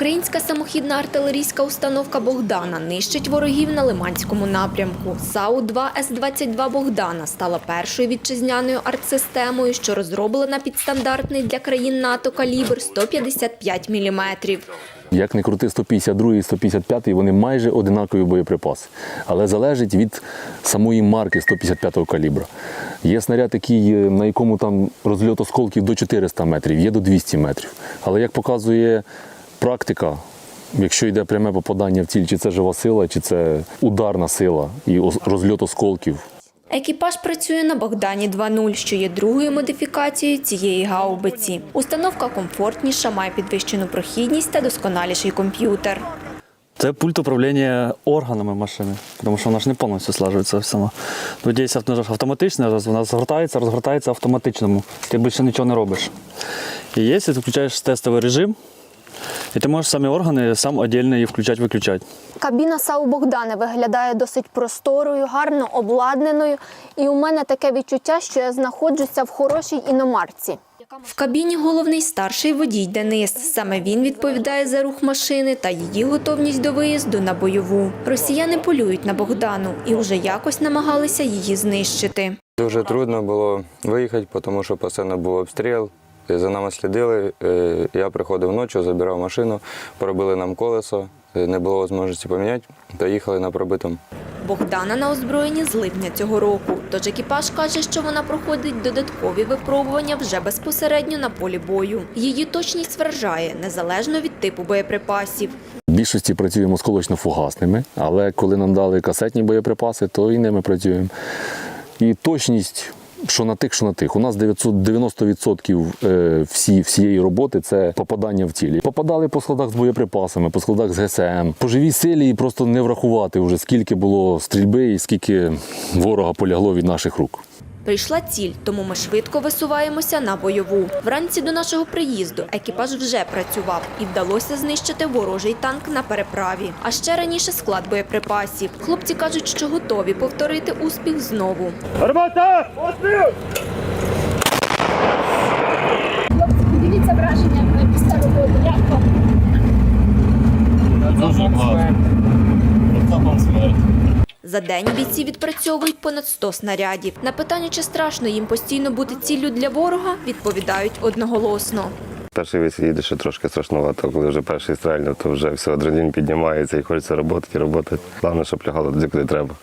Українська самохідна артилерійська установка Богдана нищить ворогів на Лиманському напрямку. САУ-2 С-22 Богдана стала першою вітчизняною артсистемою, що розроблена під стандартний для країн НАТО калібр 155 мм. Як не крути 152 і 155, вони майже одинакові боєприпаси. Але залежить від самої марки 155-го калібра. Є снаряд, який, е, на якому там розльот осколків до 400 метрів, є до 200 метрів. Але як показує практика, якщо йде пряме попадання в ціль, чи це жива сила, чи це ударна сила і розльот осколків, Екіпаж працює на Богдані 2.0, що є другою модифікацією цієї гаубиці. Установка комфортніша, має підвищену прохідність та досконаліший комп'ютер. Це пульт управління органами машини, тому що вона ж не повністю слажується сама. Тут є автно- автоматичне, вона згортається, розгортається автоматичному. Ти більше нічого не робиш. І є, ти включаєш тестовий режим, і ти можеш самі органи сам віддільно її включати-виключати. Кабіна САУ Богдане виглядає досить просторою, гарно обладнаною, і у мене таке відчуття, що я знаходжуся в хорошій іномарці. В кабіні головний старший водій Денис. Саме він відповідає за рух машини та її готовність до виїзду на бойову. Росіяни полюють на Богдану і вже якось намагалися її знищити. Дуже трудно було виїхати, тому що постійно був обстріл. І За нами слідили. Е, Я приходив ночі, забирав машину, пробили нам колесо, е, не було можливості поміняти, то їхали на пробитому. Богдана на озброєнні з липня цього року. Тож екіпаж каже, що вона проходить додаткові випробування вже безпосередньо на полі бою. Її точність вражає незалежно від типу боєприпасів. В більшості працюємо з колочно-фугасними, але коли нам дали касетні боєприпаси, то і ними працюємо. І точність, що на тих, що на тих. У нас 900 90% е, всі, всієї роботи це попадання в цілі. Попадали по складах з боєприпасами, по складах з ГСМ. По живій силі і просто не врахувати вже скільки було стрільби і скільки ворога полягло від наших рук. Прийшла ціль, тому ми швидко висуваємося на бойову. Вранці до нашого приїзду екіпаж вже працював і вдалося знищити ворожий танк на переправі. А ще раніше склад боєприпасів. Хлопці кажуть, що готові повторити успіх знову. Поділіться враженням після роботи. Як вам? За день бійці відпрацьовують понад 100 снарядів. На питання, чи страшно їм постійно бути ціллю для ворога, відповідають одноголосно. Перший вис їде, що трошки страшнувато, коли вже перший стрельнув, то вже все адреналін піднімається і хочеться роботи і роботи. Головне, щоб лягало туди, куди треба.